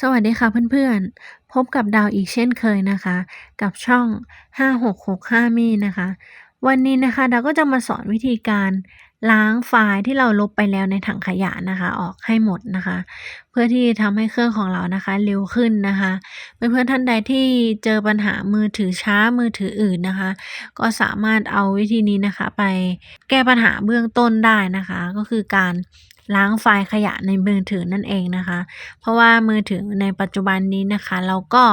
สวัสดีค่ะเพื่อนๆ พบกับดาวอีกเช่นเคยนะคะ กับช่อง 5665 มี่นะคะ วันนี้นะคะดาวก็จะมาสอนวิธีการล้างไฟล์ที่เราลบไปแล้วในถังขยะนะคะ ออกให้หมดนะคะ เพื่อที่ทำให้เครื่องของเรานะคะ เร็วขึ้นนะคะเพื่อนๆท่านใดที่เจอปัญหามือถือช้ามือถืออื่นนะคะ ก็สามารถเอาวิธีนี้นะคะ ไปแก้ปัญหาเบื้องต้นได้นะคะ ก็คือการ ล้างไฟล์ขยะในมือถือนั่นเองนะคะ เพราะว่ามือถือในปัจจุบันนี้นะคะ เราก็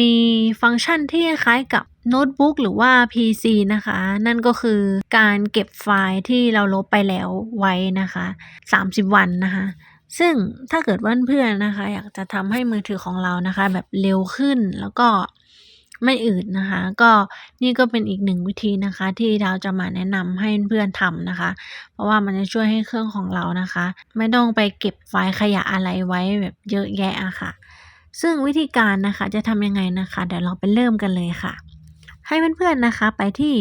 มีฟังก์ชันที่คล้ายกับโน้ตบุ๊กหรือว่า PC นะคะ นั่นก็คือการเก็บไฟล์ที่เราลบไปแล้วไว้นะคะ 30 วันนะคะ ซึ่งถ้าเกิดว่าเพื่อนๆนะคะ อยากจะทำให้มือถือของเรานะคะ แบบเร็วขึ้นแล้วก็ ไม่อืดนะคะ ก็นี่ก็เป็นอีกหนึ่งวิธีนะคะ ที่ดาวจะมาแนะนำให้เพื่อนๆทำนะคะ เพราะว่ามันจะช่วยให้เครื่องของเรานะคะ ไม่ต้องไปเก็บไฟล์ขยะอะไรไว้แบบเยอะแยะอะค่ะ ซึ่งวิธีการนะคะจะทำยังไงนะคะ เดี๋ยวเราไปเริ่มกันเลยค่ะ ให้เพื่อนๆนะคะไปที่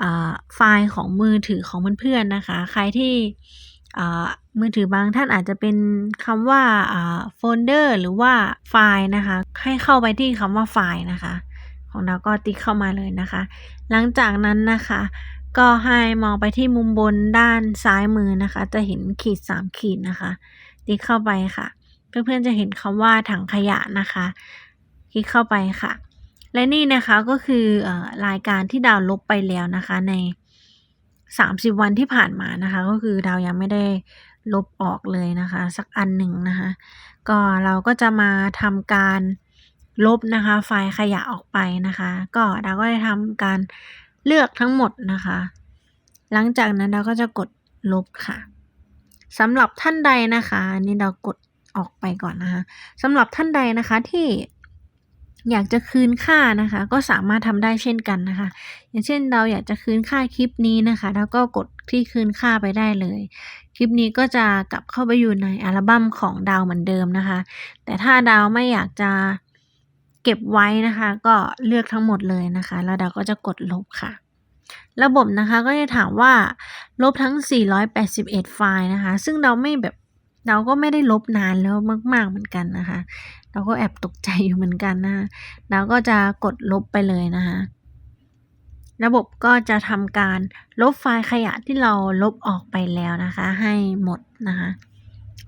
อ่าไฟล์ของมือถือของเพื่อนๆนะคะ ใครที่อ่ามือถือบางท่านอาจจะเป็นคำว่าโฟลเดอร์หรือว่าไฟล์นะคะ ให้เข้าไปที่คำว่าไฟล์นะคะ ของเราก็ติ๊กเข้ามาเลยนะคะ หลังจากนั้นนะคะ ก็ให้มองไปที่มุมบนด้านซ้ายมือนะคะ จะเห็นขีด 3 ขีดนะคะ ติ๊กเข้าไปค่ะ เพื่อนๆจะเห็นคำว่าถังขยะนะคะ คลิกเข้าไปค่ะ และนี่นะคะก็คือออรายการที่ดาวลบไปแล้วนะคะใน 30 วันที่ผ่านมานะคะ ก็คือดาวยังไม่ได้ลบออกเลยนะคะ สักอันหนึ่งนะคะ ก็เราก็จะมาทำการ ลบนะคะ ไฟล์ขยะออกไปนะคะ ก็ดาก็ได้ทำการเลือกทั้งหมดนะคะ หลังจากนั้นเราก็จะกดลบค่ะสำหรับท่านใดนะคะนนี่เรากดออกไปก่อนนะคะสำหรับท่านใดนะคะที่อยากจะคืนค่านะคะ ก็สามารถทำได้เช่นกันนะคะ อย่างเช่นเราอยากจะคืนค่าคลิปนี้นะคะ แล้วก็กดที่คืนค่าไปได้เลย คลิปนี้ก็จะกลับเข้าไปอยู่ในอัลบั้มของดาวเหมือนเดิมนะคะ แต่ถ้าดาวไม่อยากจะ เก็บไว้นะคะ ก็เลือกทั้งหมดเลยนะคะ แล้วดาวก็จะกดลบค่ะ ระบบนะคะก็จะถามว่าลบทั้ง 481 ไฟล์นะคะ ซึ่งเราไม่แบบเราก็ไม่ได้ลบนานแล้วมากๆเหมือนกันนะคะ เราก็แอบตกใจอยู่เหมือนกันนะคะเราก็จะกดลบไปเลยนะคะ ระบบก็จะทำการลบไฟล์ขยะที่เราลบออกไปแล้วนะคะ ให้หมดนะคะ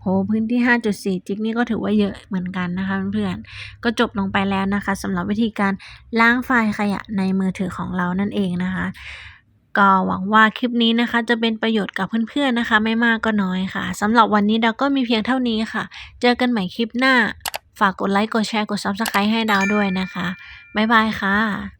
โหพื้นที่ 5.4 จิกนี่ก็ถือว่าเยอะเหมือนกันนะคะเพื่อนๆก็จบลงไปแล้วนะคะสำหรับวิธีการล้างไฟล์ขยะในมือถือของเรานั่นเองนะคะก็หวังว่าคลิปนี้นะคะจะเป็นประโยชน์กับเพื่อนๆนะคะ ไม่มากก็น้อยค่ะสำหรับวันนี้ดาวก็มีเพียงเท่านี้ค่ะ เจอกันใหม่คลิปหน้า ฝากกดไลค์กดแชร์กด Subscribe ให้ดาวด้วยนะคะ บ๊ายบายค่ะ